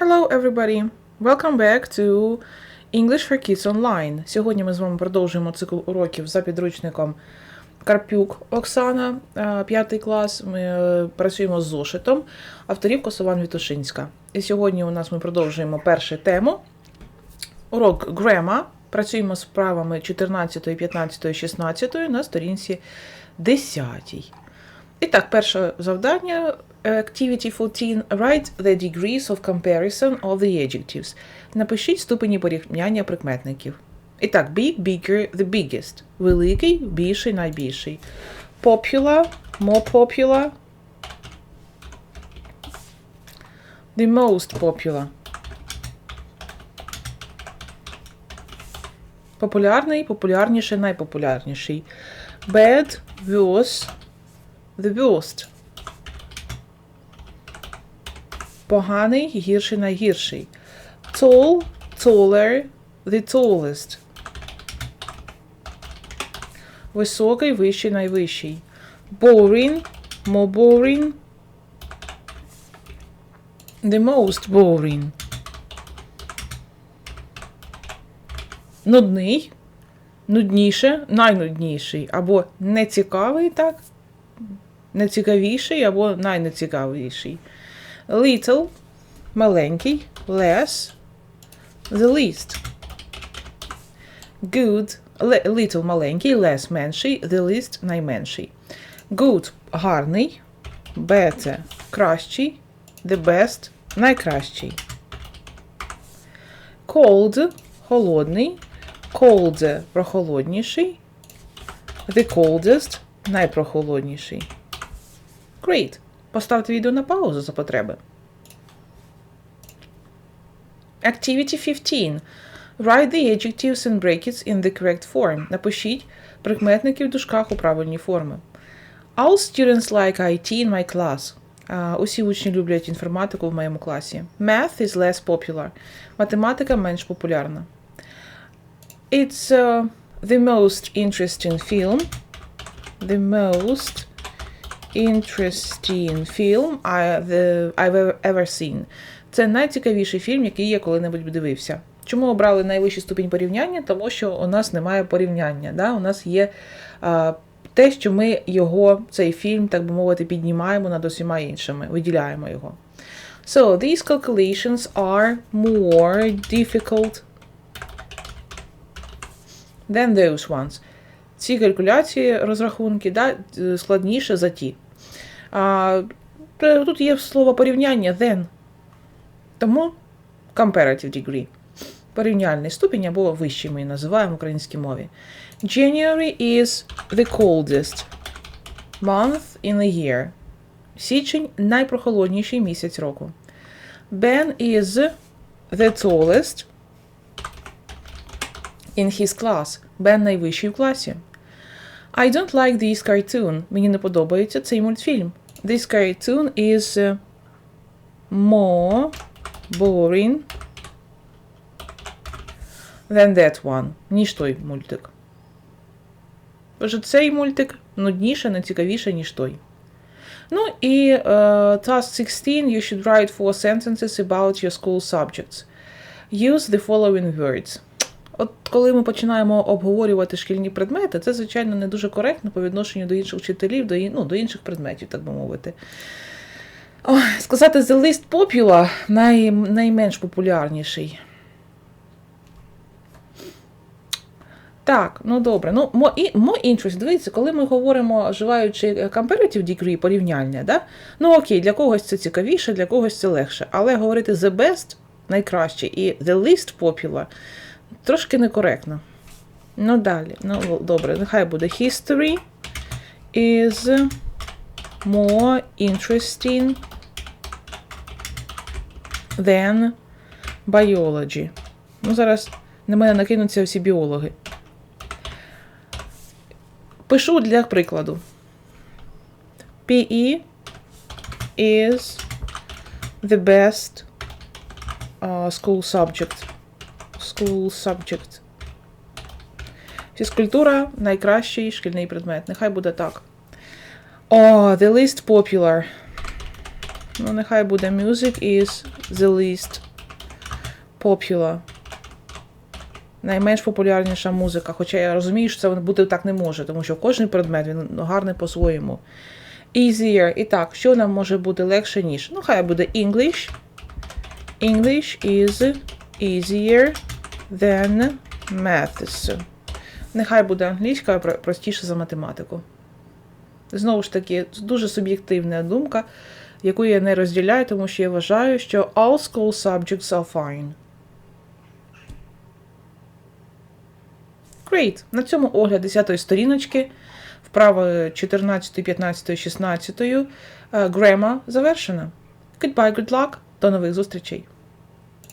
Hello, everybody! Welcome back to English for Kids Online. Сьогодні ми з вами продовжуємо цикл уроків за підручником Карпюк Оксана, е, п'ятий клас. Ми е, працюємо з зошитом авторів Косован Вітушинська. І сьогодні у нас ми продовжуємо першу тему. Урок Грема. Працюємо з вправами 14, 15, 16 на сторінці 10. І так, перше завдання Activity 14. Write the degrees of comparison of the adjectives. Напишіть ступені порівняння прикметників. І так, big, bigger, the biggest. Великий, більший, найбільший. Popular, more popular. The most popular. Популярний, популярніший, найпопулярніший. Bad, worse, the worst. Поганий, гірший, найгірший. Tall, taller, the tallest. Високий, вищий, найвищий. Boring, more boring. The most boring. Нудний, нудніше, найнудніший. Або нецікавий, так? Нецікавіший або найнецікавіший. Little маленький, less, the least. Good little маленький, less менший, the least найменший. Good гарний, better кращий, the best найкращий. Cold холодний, colder прохолодніший, the coldest найпрохолодніший. Great. Поставте відео на паузу за потреби. Activity 15. Write the adjectives and brackets in the correct form. Напишіть прикметники в дужках у правильній формі. All students like IT in my class. А, усі учні люблять інформатику в моєму класі. Math is less popular. Математика менш популярна. It's uh, the most interesting film. The most interesting film I've ever- seen. Це найцікавіший фільм, який я коли-небудь дивився. Чому обрали найвищий ступінь порівняння? Тому що у нас немає порівняння. Да? У нас є а, те, що ми його, цей фільм, так би мовити, піднімаємо над усіма іншими, виділяємо його. So, these calculations are more difficult than those ones. Ці калькуляції, розрахунки, да, е, складніше за ті. А, е, тут є слово порівняння then. Тому comparative degree. Порівняльний ступінь або вищий ми її називаємо в українській мові. January is the coldest month in the year. Січень найпрохолодніший місяць року. Ben is the tallest in his class. Бен найвищий в класі. I don't like this cartoon. Мені не подобається цей мультфільм. This cartoon is uh, more boring than that one. Ніж той мультик. Тож цей мультик нудніше, не цікавіше, ніж той. Ну і е, task 16 you should write four sentences about your school subjects. Use the following words. От коли ми починаємо обговорювати шкільні предмети, це, звичайно, не дуже коректно по відношенню до інших вчителів, до, ну, до інших предметів, так би мовити. Ой, сказати The least popular най, найменш популярніший. Так, ну добре. Ну, more, і- more interest, дивіться, коли ми говоримо, вживаючи е, comparative degree, порівняння, да? ну окей, для когось це цікавіше, для когось це легше. Але говорити the best найкраще і the least popular трошки некоректно. Ну, далі. Ну, добре, нехай буде history is more interesting than biology. Ну, зараз на мене накинуться всі біологи. Пишу для прикладу. PE is the best uh, school subject. School subject. Фізкультура найкращий шкільний предмет. Нехай буде так. О, the least popular. Ну, нехай буде music is the least Popular. Найменш популярніша музика. Хоча я розумію, що це бути так не може, тому що кожен предмет він гарний по-своєму. Easier. І так, що нам може бути легше, ніж? Ну, хай буде English. English is easier than maths. Нехай буде англійська про- простіше за математику. Знову ж таки, дуже суб'єктивна думка, яку я не розділяю, тому що я вважаю, що all school subjects are fine. Great. На цьому огляд 10-ї сторіночки, вправо 14, 15, 16, грема завершена. Goodbye, good luck. До нових зустрічей.